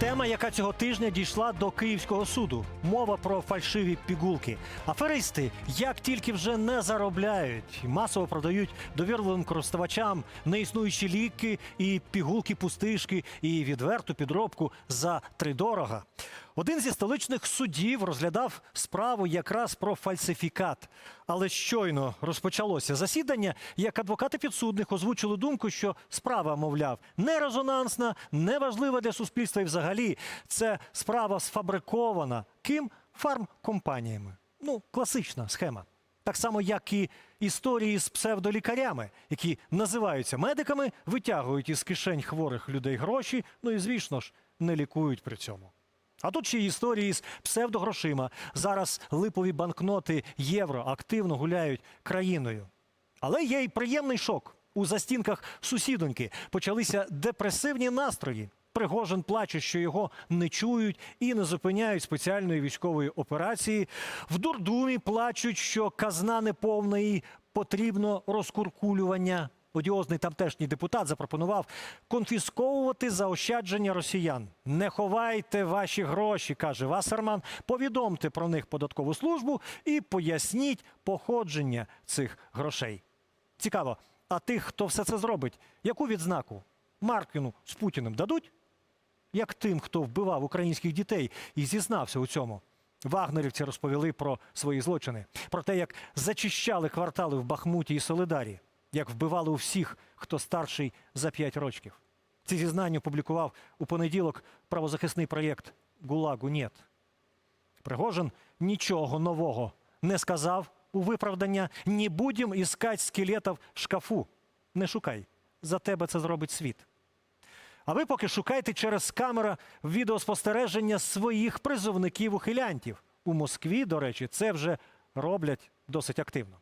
Тема, яка цього тижня дійшла до Київського суду. Мова про фальшиві пігулки. Аферисти як тільки вже не заробляють, масово продають довірливим користувачам неіснуючі ліки і пігулки-пустишки, і відверту підробку за тридорога. Один зі столичних судів розглядав справу якраз про фальсифікат. Але щойно розпочалося засідання, як адвокати підсудних озвучили думку, що справа, мовляв, не резонансна, не важлива для суспільства і взагалі це справа сфабрикована. Ким? Фармкомпаніями. Ну, класична схема. Так само, як і історії з псевдолікарями, які називаються медиками, витягують із кишень хворих людей гроші, ну і звісно ж, не лікують при цьому. А тут ще історії з псевдогрошима. Зараз липові банкноти євро активно гуляють країною. Але є й приємний шок. У застінках сусідоньки почалися депресивні настрої. Пригожин плаче, що його не чують і не зупиняють спеціальної військової операції. В дурдумі плачуть, що казна неповна і потрібно розкуркулювання. Одіозний тамтешній депутат запропонував конфісковувати заощадження росіян. Не ховайте ваші гроші, каже Вассерман. Повідомте про них податкову службу і поясніть походження цих грошей. Цікаво, а тих, хто все це зробить, яку відзнаку Маркіну з Путіним дадуть? Як тим, хто вбивав українських дітей і зізнався у цьому. Вагнерівці розповіли про свої злочини, про те, як зачищали квартали в Бахмуті і Солидарі, як вбивали у всіх, хто старший за 5 років. Ці зізнання опублікував у понеділок правозахисний проєкт ГУЛАГу НЕТ. Пригожин нічого нового не сказав у виправдання «Не будем іскать скелетів в шкафу». Не шукай. За тебе це зробить світ. А ви поки шукайте через камера відеоспостереження своїх призовників-ухилянтів. У Москві, до речі, це вже роблять досить активно.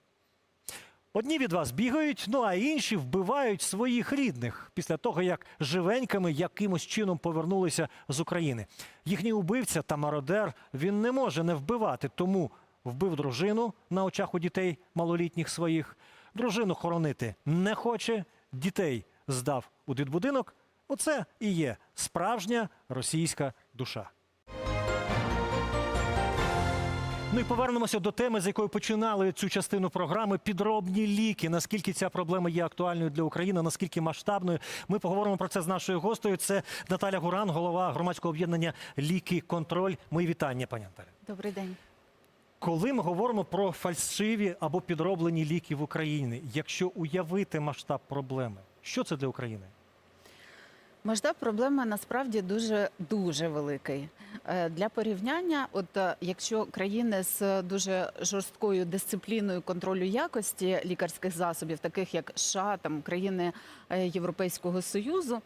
Одні від вас бігають, ну а інші вбивають своїх рідних після того, як живеньками якимось чином повернулися з України. Їхній убивця та мародер він не може не вбивати, тому вбив дружину на очах у дітей малолітніх своїх. Дружину хоронити не хоче, дітей здав у дитбудинок. Оце і є справжня російська душа. Ну і повернемося до теми, з якої починали цю частину програми підробні ліки. Наскільки ця проблема є актуальною для України, наскільки масштабною. Ми поговоримо про це з нашою гостею. Це Наталя Гуран, голова громадського об'єднання Ліки Контроль. Мої вітання, пані Наталя. Добрий день. Коли ми говоримо про фальшиві або підроблені ліки в Україні, якщо уявити масштаб проблеми, що це для України? Масштаб проблеми насправді дуже дуже великий. Е, Для порівняння, от е, якщо країни з дуже жорсткою дисципліною контролю якості лікарських засобів, таких як США, там країни е, Європейського Союзу.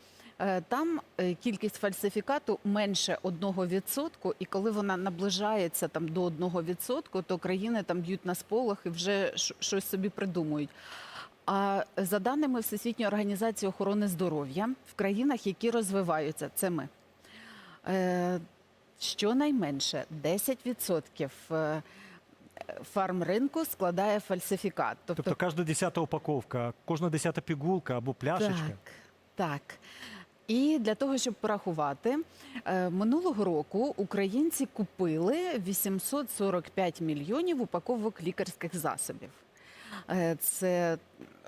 Там кількість фальсифікату менше 1%, і коли вона наближається там до 1%, то країни там б'ють на сполох і вже щось собі придумують. А за даними Всесвітньої організації охорони здоров'я в країнах, які розвиваються, це ми. Е, щонайменше 10% е, фармринку складає фальсифікат. Тобто кожна десята упаковка, кожна десята пігулка або пляшечка. Так, так. І для того, щоб порахувати, е, минулого року українці купили 845 мільйонів упаковок лікарських засобів. Е, Це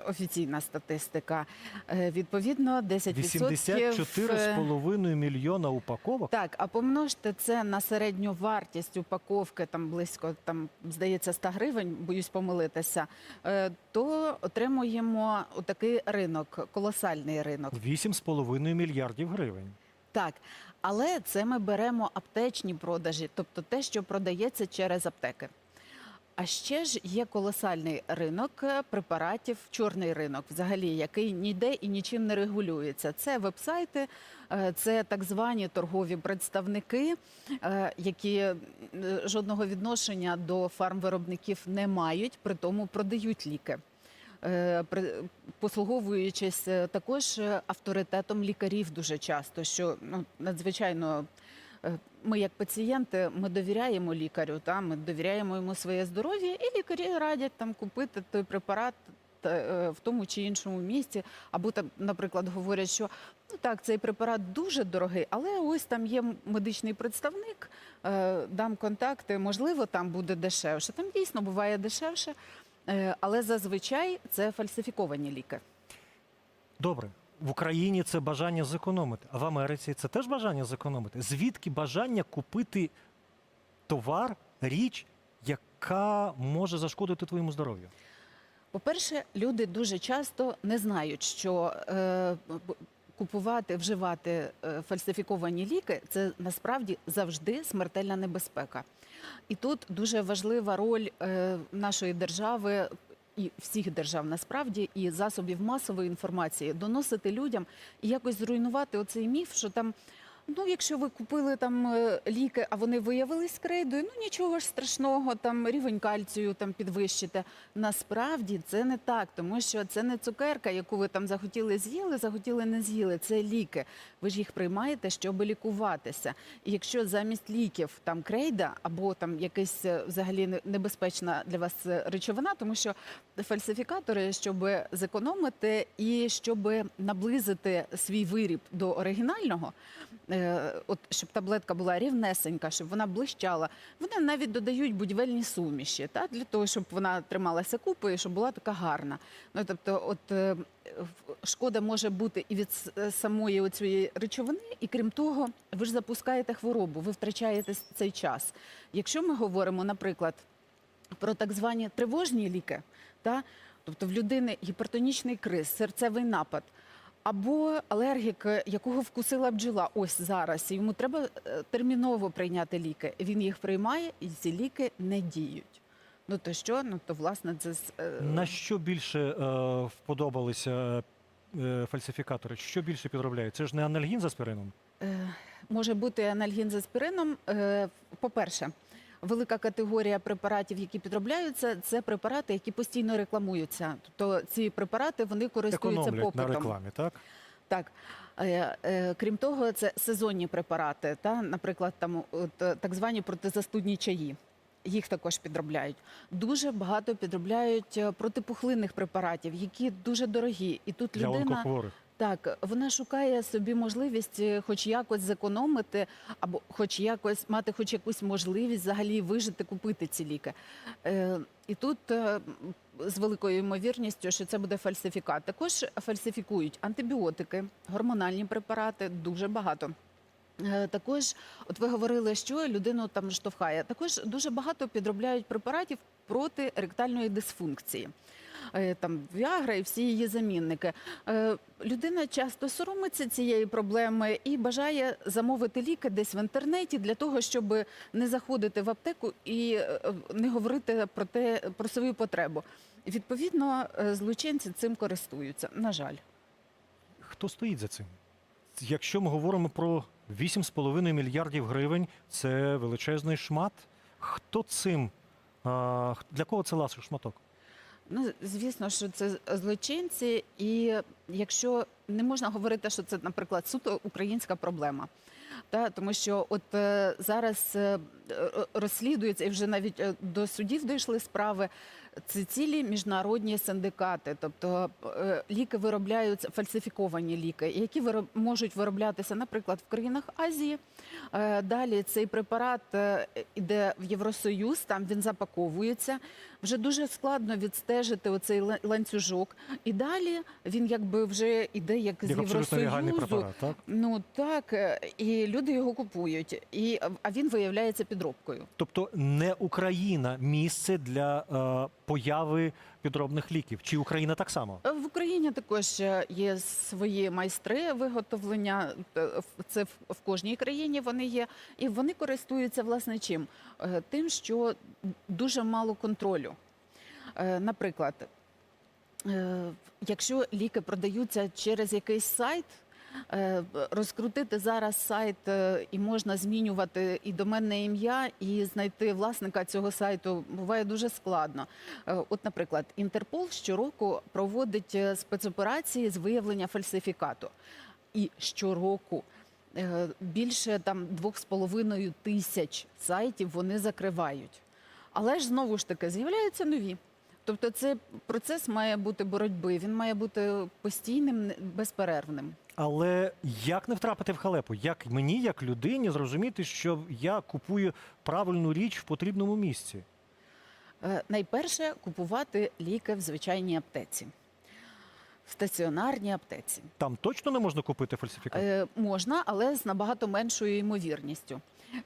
офіційна статистика. Е, Відповідно, 10% 84,5 мільйона упаковок. так, а помножте це на середню вартість упаковки, там близько там здається 100 гривень, боюсь помилитися, е, то отримуємо такий ринок, колосальний ринок. 8,5 мільярдів гривень. Так, але це ми беремо аптечні продажі, тобто те, що продається через аптеки. А ще ж є колосальний ринок е, препаратів, чорний ринок, взагалі, який ніде і нічим не регулюється. Це вебсайти, е, це так звані торгові представники, е, які жодного відношення до фармвиробників не мають, при тому продають ліки. Послуговуючись також авторитетом лікарів дуже часто, що ну надзвичайно ми, як пацієнти, ми довіряємо лікарю, та ми довіряємо йому своє здоров'я, і лікарі радять там купити той препарат е, в тому чи іншому місці, або там, наприклад, говорять, що ну так, цей препарат дуже дорогий, але ось там є медичний представник, е, дам контакти, можливо, там буде дешевше. Там дійсно буває дешевше, е, але зазвичай це фальсифіковані ліки. Добре. В Україні це бажання зекономити, а в Америці це теж бажання зекономити. Звідки бажання купити товар, річ, яка може зашкодити твоєму здоров'ю? По-перше, люди дуже часто не знають, що е, купувати, вживати е, фальсифіковані ліки це насправді завжди смертельна небезпека. І тут дуже важлива роль е, нашої держави. І всіх держав насправді і засобів масової інформації доносити людям і якось зруйнувати оцей міф, що там Ну, якщо ви купили там е, ліки, а вони виявились крейдою, ну нічого ж страшного, там рівень кальцію там підвищите. Насправді це не так, тому що це не цукерка, яку ви там захотіли з'їли, захотіли не з'їли. Це ліки. Ви ж їх приймаєте, щоб лікуватися. І якщо замість ліків там крейда або там якась е, взагалі небезпечна для вас е, речовина, тому що фальсифікатори, щоб зекономити і щоб наблизити свій виріб до оригінального, от щоб таблетка була рівнесенька, щоб вона блищала. Вони навіть додають будівельні суміші, та для того, щоб вона трималася купою, щоб була така гарна. Ну тобто, от е, шкода може бути і від е, самої оцієї речовини, і крім того, ви ж запускаєте хворобу, ви втрачаєте цей час. Якщо ми говоримо, наприклад, про так звані тривожні ліки, та тобто в людини гіпертонічний криз, серцевий напад. Або алергік, е, якого вкусила бджола, ось зараз йому треба е, терміново прийняти ліки. Він їх приймає, і ці ліки не діють. Ну то що? Ну то власне це е, На що більше е, вподобалися е, фальсифікатори? Що більше підробляють? Це ж не анальгін з аспирином? Е, може бути анальгін з аспирином. Е, По-перше, велика категорія препаратів, які підробляються, це препарати, які постійно рекламуються. Тобто ці препарати вони користуються Економлять на рекламі, так? Так. Е, е, Крім того, це сезонні препарати, та, наприклад, там от, е, так звані протизастудні чаї. Їх також підробляють. Дуже багато підробляють протипухлинних препаратів, які дуже дорогі. І тут Для людина онкохворих. Так, вона шукає собі можливість е, хоч якось зекономити, або хоч якось мати хоч якусь можливість взагалі вижити, купити ці ліки. Е, і тут е, з великою ймовірністю, що це буде фальсифікат. Також фальсифікують антибіотики, гормональні препарати, дуже багато. Е, Також, от ви говорили, що людину там штовхає. Також дуже багато підробляють препаратів проти ректальної дисфункції. Е, Там Віагра і всі її замінники. Е, Людина часто соромиться цієї проблеми і бажає замовити ліки десь в інтернеті для того, щоб не заходити в аптеку і е, не говорити про те про свою потребу. Відповідно, злочинці цим користуються. На жаль. Хто стоїть за цим? Якщо ми говоримо про 8,5 мільярдів гривень, це величезний шмат. Хто цим? Для кого це ласий шматок? Ну, звісно, що це злочинці, і якщо не можна говорити, що це, наприклад, суто українська проблема. Та, тому що от е, зараз е, розслідується, і вже навіть е, до судів дійшли справи. Це цілі міжнародні синдикати, тобто е, ліки виробляються фальсифіковані ліки, які вироб, можуть вироблятися, наприклад, в країнах Азії. Е, Далі цей препарат е, іде в Євросоюз, там він запаковується. Вже дуже складно відстежити оцей ланцюжок. І далі він якби вже іде як з Як Євросоюзу. препарат, так? Ну так, е, і люди його купують, і а він виявляється підробкою. Тобто не Україна місце для е, появи підробних ліків. Чи Україна так само? В Україні також е, є свої майстри виготовлення. е, Це в- кожній країні вони є, і вони користуються власне чим? Е, Тим, що дуже мало контролю. Наприклад, якщо ліки продаються через якийсь сайт. Е, Розкрутити зараз сайт е, і можна змінювати і доменне ім'я, і знайти власника цього сайту буває дуже складно. Е, От, наприклад, Інтерпол щороку проводить спецоперації з виявлення фальсифікату. І щороку більше там 2,5 тисяч сайтів вони закривають. Але ж знову ж таки з'являються нові. Тобто, це процес має бути боротьби, він має бути постійним, безперервним. Але як не втрапити в халепу? Як мені, як людині, зрозуміти, що я купую правильну річ в потрібному місці? Е, Найперше купувати ліки в звичайній аптеці, стаціонарній аптеці. Там точно не можна купити фальсифікат? Е, можна, але з набагато меншою ймовірністю.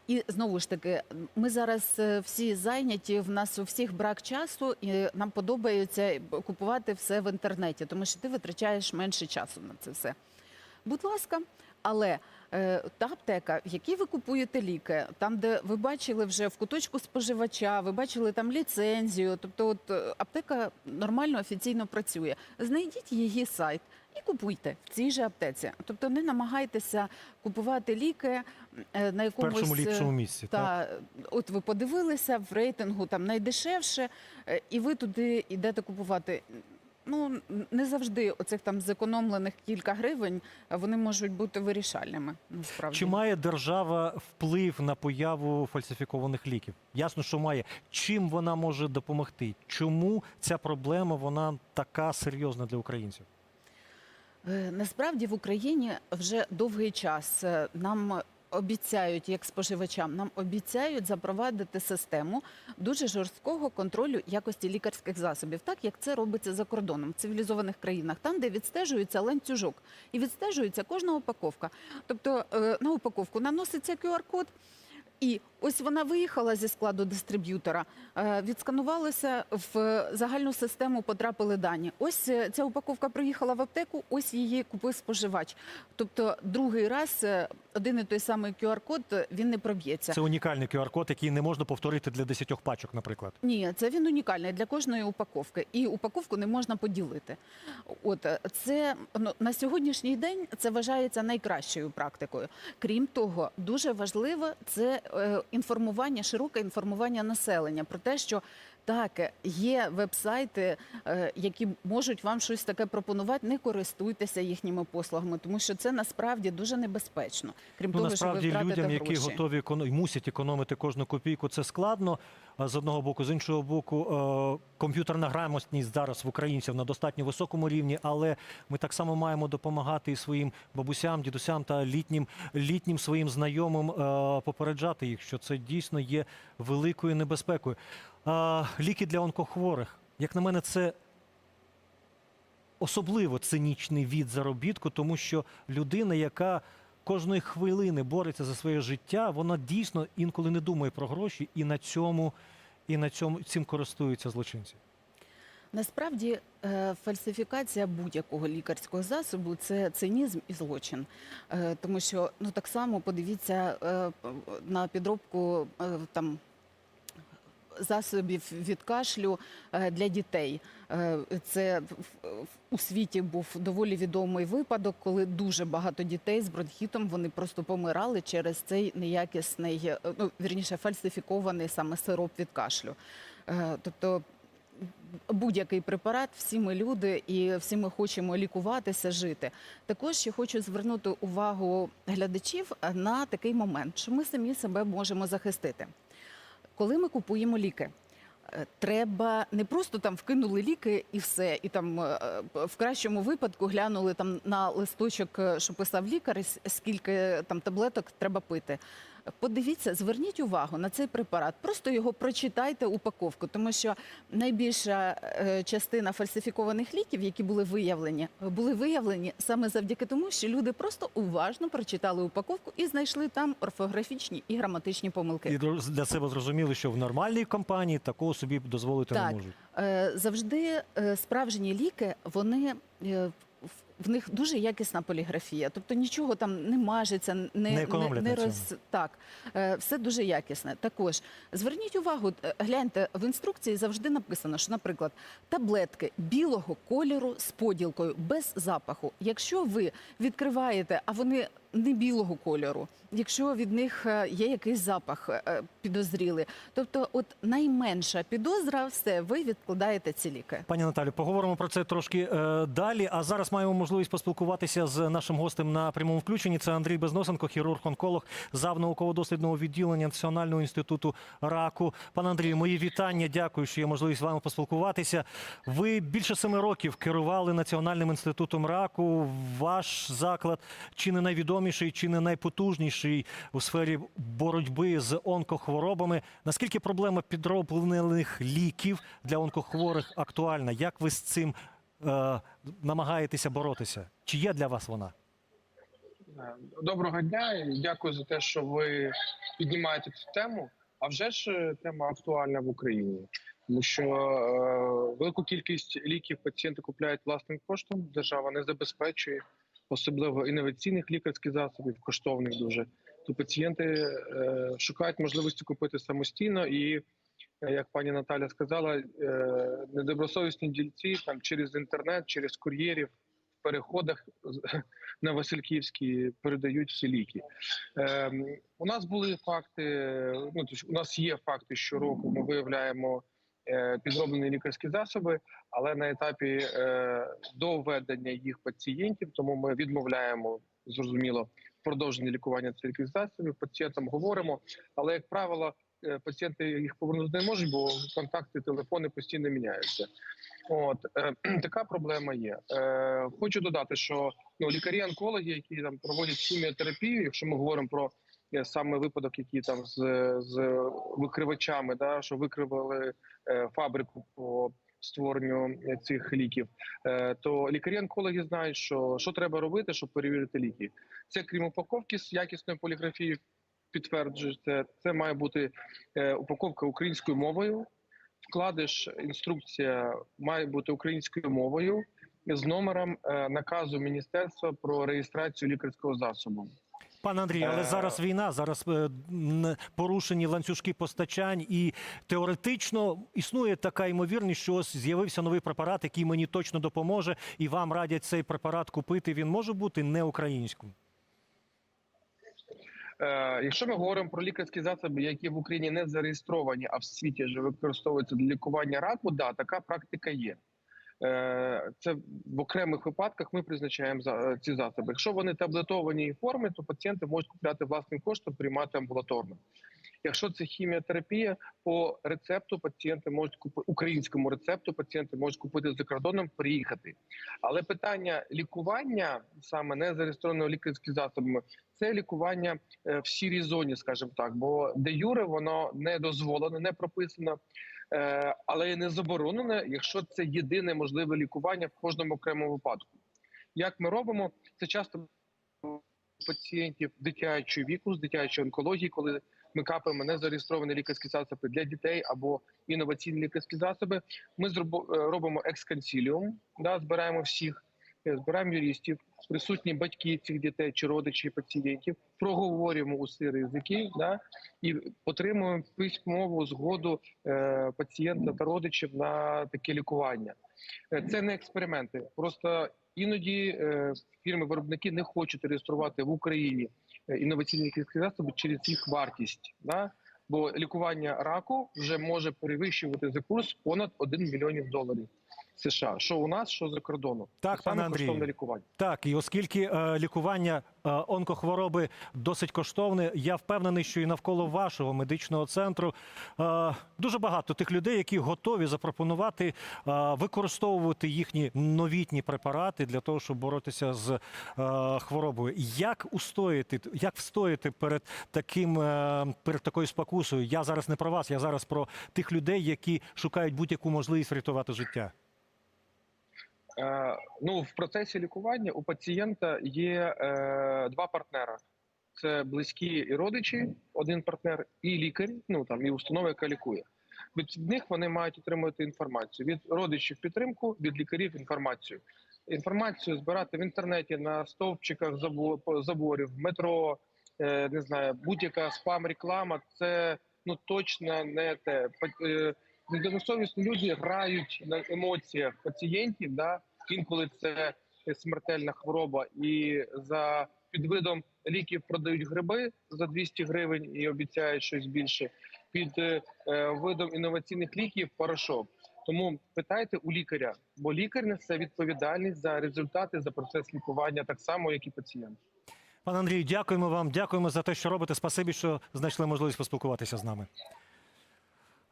І знову ж таки, ми зараз е, всі зайняті. В нас у всіх брак часу, і нам подобається купувати все в інтернеті, тому що ти витрачаєш менше часу на це все. Будь ласка, але та аптека, в якій ви купуєте ліки, там, де ви бачили вже в куточку споживача, ви бачили там ліцензію, тобто от е, аптека нормально офіційно працює. Знайдіть її сайт і купуйте в цій же аптеці. Тобто не намагайтеся купувати ліки е, на В першому е, ліпшому місці. так? та от ви подивилися в рейтингу там найдешевше, е, і ви туди йдете купувати. Ну не завжди оцих там зекономлених кілька гривень е, вони можуть бути вирішальними. Насправді Чи має держава вплив на появу фальсифікованих ліків? Ясно, що має. Чим вона може допомогти? Чому ця проблема вона така серйозна для українців? Е, Насправді в Україні вже довгий час е, нам обіцяють, як споживачам, нам обіцяють запровадити систему дуже жорсткого контролю якості лікарських засобів, так як це робиться за кордоном в цивілізованих країнах, там, де відстежується ланцюжок і відстежується кожна упаковка. Тобто е, на упаковку наноситься QR-код. І ось вона виїхала зі складу дистриб'ютора, е, відсканувалася в загальну систему, потрапили дані. Ось е, ця упаковка приїхала в аптеку, ось її купив споживач. Тобто, другий раз е, один і той самий QR-код він не проб'ється. Це унікальний QR-код, який не можна повторити для десятьох пачок, наприклад. Ні, це він унікальний для кожної упаковки, і упаковку не можна поділити. От це ну, на сьогоднішній день це вважається найкращою практикою. Крім того, дуже важливо це інформування, широке інформування населення про те, що так є веб-сайти, е, які можуть вам щось таке пропонувати. Не користуйтеся їхніми послугами, тому що це насправді дуже небезпечно. Крім Ну того, що ви насправді людям, які готові і мусять економити кожну копійку, це складно. З одного боку, з іншого боку, е, комп'ютерна грамотність зараз в українців на достатньо високому рівні, але ми так само маємо допомагати і своїм бабусям, дідусям та літнім літнім своїм знайомим е, попереджати їх, що це дійсно є великою небезпекою. Ліки для онкохворих, як на мене, це особливо цинічний від заробітку, тому що людина, яка кожної хвилини бореться за своє життя, вона дійсно інколи не думає про гроші, і на цьому, і на цьому цим користуються злочинці. Насправді е, фальсифікація будь-якого лікарського засобу це цинізм і злочин, Е, тому що ну так само подивіться е, на підробку там. Засобів від кашлю е, для дітей. Е, Це у світі був доволі відомий випадок, коли дуже багато дітей з бронхітом вони просто помирали через цей неякісний, е, ну вірніше, фальсифікований саме сироп від кашлю. Тобто будь-який препарат, всі ми люди і всі ми хочемо лікуватися, жити. Також ще хочу звернути увагу глядачів на такий момент, що ми самі себе можемо захистити. Коли ми купуємо ліки. е, Треба не просто там вкинули ліки і все, і там е, в кращому випадку глянули там на листочок, е, що писав лікар, скільки там таблеток треба пити. Подивіться, зверніть увагу на цей препарат. Просто його прочитайте упаковку, тому що найбільша е, частина фальсифікованих ліків, які були виявлені, були виявлені саме завдяки тому, що люди просто уважно прочитали упаковку і знайшли там орфографічні і граматичні помилки. І для себе зрозуміли, що в нормальній компанії такого собі дозволити Так. не можуть. Е, Завжди е, справжні ліки, вони в- них дуже якісна поліграфія, тобто нічого там не мажеться, не, Не не, не роз так. Е, Все дуже якісне. Також зверніть увагу, е, гляньте в інструкції завжди написано, що, наприклад, таблетки білого кольору з поділкою без запаху. Якщо ви відкриваєте, а вони не білого кольору, якщо від них е, є якийсь запах е, підозрілий. Тобто, от найменша підозра, все, ви відкладаєте ці ліки. Пані Наталю, поговоримо про це трошки е, далі. А зараз маємо можливість поспілкуватися з нашим гостем на прямому включенні. Це Андрій Безносенко, хірург-онколог, зав науково-дослідного відділення Національного інституту раку. Пане Андрію, мої вітання. Дякую, що є можливість з вами поспілкуватися. Ви більше семи років керували Національним інститутом раку. Ваш заклад чи не найвідоміший, чи не найпотужніший у сфері боротьби з онкохворобами. Наскільки проблема підроблених ліків для онкохворих актуальна? Як ви з цим е, намагаєтеся боротися? Чи є для вас вона? Доброго дня дякую за те, що ви піднімаєте цю тему. А вже ж е, тема актуальна в Україні, тому що е, велику кількість ліків пацієнти купляють власним коштом. Держава не забезпечує, особливо інноваційних лікарських засобів, коштовних дуже. То пацієнти е, шукають можливості купити самостійно і. е, Як пані Наталя сказала, е, недобросовісні дільці там через інтернет, через кур'єрів в переходах на Васильківській передають всі ліки. У нас були факти. Ну у нас є факти щороку. Ми виявляємо підроблені лікарські засоби, але на етапі е, доведення їх пацієнтів, тому ми відмовляємо зрозуміло продовження лікування цих засобів. Пацієнтам говоримо, але як правило. е, Пацієнти їх повернути не можуть, бо контакти, телефони постійно міняються. От е, така проблема є. Е, хочу додати, що ну лікарі-онкологи, які там проводять хіміотерапію, якщо ми говоримо про е, саме випадок, який там з, з викривачами, да що викривали е, фабрику по створенню е, цих ліків, е, то лікарі-онкологи знають, що, що треба робити, щоб перевірити ліки. Це крім упаковки з якісною поліграфією, підтверджується, це має бути е, упаковка українською мовою. Вкладиш інструкція має бути українською мовою з номером е, наказу міністерства про реєстрацію лікарського засобу. Пане Андрію, але Е, зараз війна, зараз е, порушені ланцюжки постачань, і теоретично існує така ймовірність, що ось з'явився новий препарат, який мені точно допоможе, і вам радять цей препарат купити. Він може бути не українським. Е, якщо ми говоримо про лікарські засоби, які в Україні не зареєстровані, а в світі вже використовуються для лікування раку, да, така практика є. Е, Це в окремих випадках ми призначаємо е, ці засоби. Якщо вони таблетовані і форми, то пацієнти можуть купляти власним коштом, приймати амбулаторно. Якщо це хіміотерапія, по рецепту пацієнти можуть купити українському рецепту, пацієнти можуть купити за кордоном, приїхати. Але питання лікування саме не зареєстрованого лікарськими засобами, це лікування е, в сірій зоні, скажімо так, бо де юре воно не дозволено, не прописано, але і не заборонено, якщо це єдине можливе лікування в кожному окремому випадку. Як ми робимо, це часто пацієнтів дитячого віку з дитячої онкології, коли ми капаємо незареєстровані лікарські засоби для дітей або інноваційні лікарські засоби. Ми е, робимо ексконсіліум, да, збираємо всіх, е, збираємо юристів, присутні батьки цих дітей чи родичі пацієнтів, проговорюємо усі ризики, да, і отримуємо письмову згоду е, пацієнта та родичів на таке лікування. Е, Це не експерименти. Просто іноді е, фірми-виробники не хочуть реєструвати в Україні е, інноваційні лікарські засоби через їх вартість. Да? Бо лікування раку вже може перевищувати за курс понад 1 мільйонів доларів США. Що у нас, що за кордону. Так, пане Андрію. лікування. Так, і оскільки е, лікування е, онкохвороби досить коштовне, я впевнений, що і навколо вашого медичного центру е, дуже багато тих людей, які готові запропонувати е, використовувати їхні новітні препарати для того, щоб боротися з е, хворобою. Як устояти, як встояти перед таким е, перед такою спокусою? Я зараз не про вас, я зараз про тих людей, які шукають будь-яку можливість врятувати життя. Е, ну, в процесі лікування у пацієнта є е, два партнера: це близькі і родичі, один партнер, і лікар, ну там і установа, яка лікує. Від них вони мають отримувати інформацію. Від родичів підтримку, від лікарів інформацію. Інформацію збирати в інтернеті на стовпчиках забо- заборів, метро, е, не знаю, будь-яка спам-реклама. Це ну точно не те. Недобросовісні люди грають на емоціях пацієнтів. Да? Інколи це смертельна хвороба, і за Під видом ліків продають гриби за 200 гривень і обіцяють щось більше. Під е, е, видом інноваційних ліків порошок. Тому питайте у лікаря, бо лікар несе відповідальність за результати за процес лікування, так само як і пацієнт. Пане Андрію, дякуємо вам. Дякуємо за те, що робите. Спасибі, що знайшли можливість поспілкуватися з нами.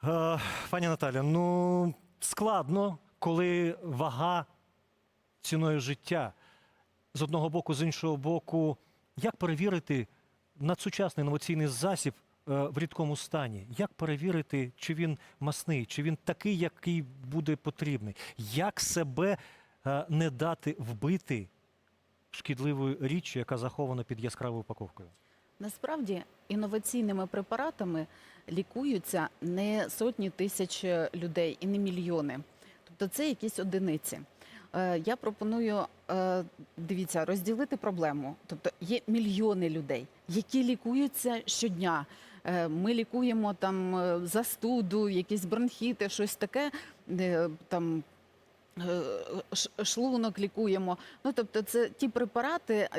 Е, пані Наталя, ну складно, коли вага ціною життя з одного боку, з іншого боку, як перевірити надсучасний інноваційний засіб е, в рідкому стані? Як перевірити, чи він масний, чи він такий, який буде потрібний? Як себе е, не дати вбити шкідливою річчю, яка захована під яскравою упаковкою? Насправді інноваційними препаратами лікуються не сотні тисяч людей і не мільйони. Тобто це якісь одиниці. Е, Я пропоную е, дивіться розділити проблему. Тобто є мільйони людей, які лікуються щодня. Е, Ми лікуємо там застуду, якісь бронхіти, щось таке. Там шлунок лікуємо. Ну тобто, це ті препарати.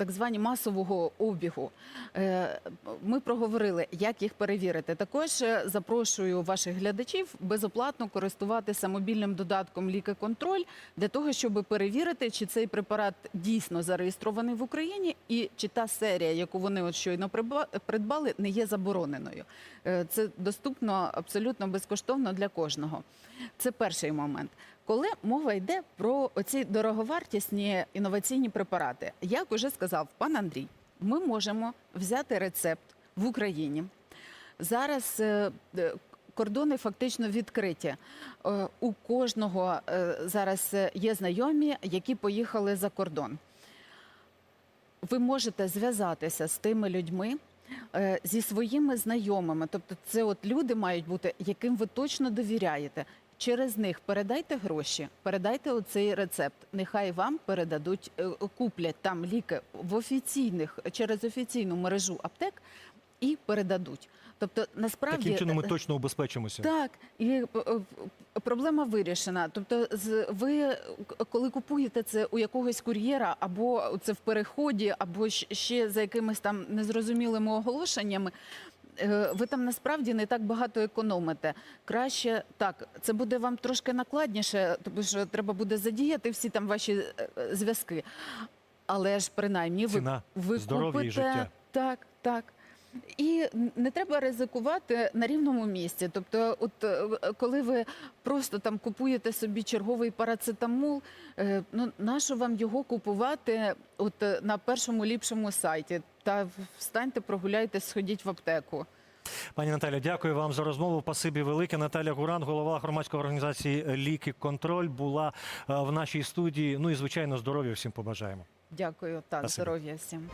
Так звані масового обігу. Е, Ми проговорили, як їх перевірити. Також е, запрошую ваших глядачів безоплатно користуватися мобільним додатком Лікаконтроль для того, щоб перевірити, чи цей препарат дійсно зареєстрований в Україні, і чи та серія, яку вони от щойно придбали, не є забороненою. Е, Це доступно абсолютно безкоштовно для кожного. Це перший момент. Коли мова йде про оці дороговартісні інноваційні препарати, як уже сказав пан Андрій, ми можемо взяти рецепт в Україні. Зараз е, е, кордони фактично відкриті. Е, У кожного зараз є знайомі, які поїхали за кордон. Ви можете зв'язатися з тими людьми. Зі своїми знайомими, тобто це от люди мають бути, яким ви точно довіряєте. Через них передайте гроші, передайте оцей рецепт. Нехай вам передадуть, е, куплять там ліки в офіційних через офіційну мережу аптек і передадуть. Тобто, насправді Таким чином ми е, точно убезпечимося. так, і е, проблема вирішена. Тобто, ви коли купуєте це у якогось кур'єра, або це в переході, або ще за якимись там незрозумілими оголошеннями. Е, Ви там насправді не так багато економите. Краще так, це буде вам трошки накладніше, тому що треба буде задіяти всі там ваші е, е, зв'язки. Але ж принаймні ви, Ціна ви купите і життя. так, так. І не треба ризикувати на рівному місці. Тобто, от коли ви просто там купуєте собі черговий парацетамол, ну нащо вам його купувати от на першому ліпшому сайті? Та встаньте, прогуляйтесь, сходіть в аптеку. Пані Наталя, дякую вам за розмову. Пасибі велике. Наталя Гуран, голова громадської організації Ліки Контроль, була е, в нашій студії. Ну і звичайно, здоров'я всім побажаємо. Дякую та здоров'я всім.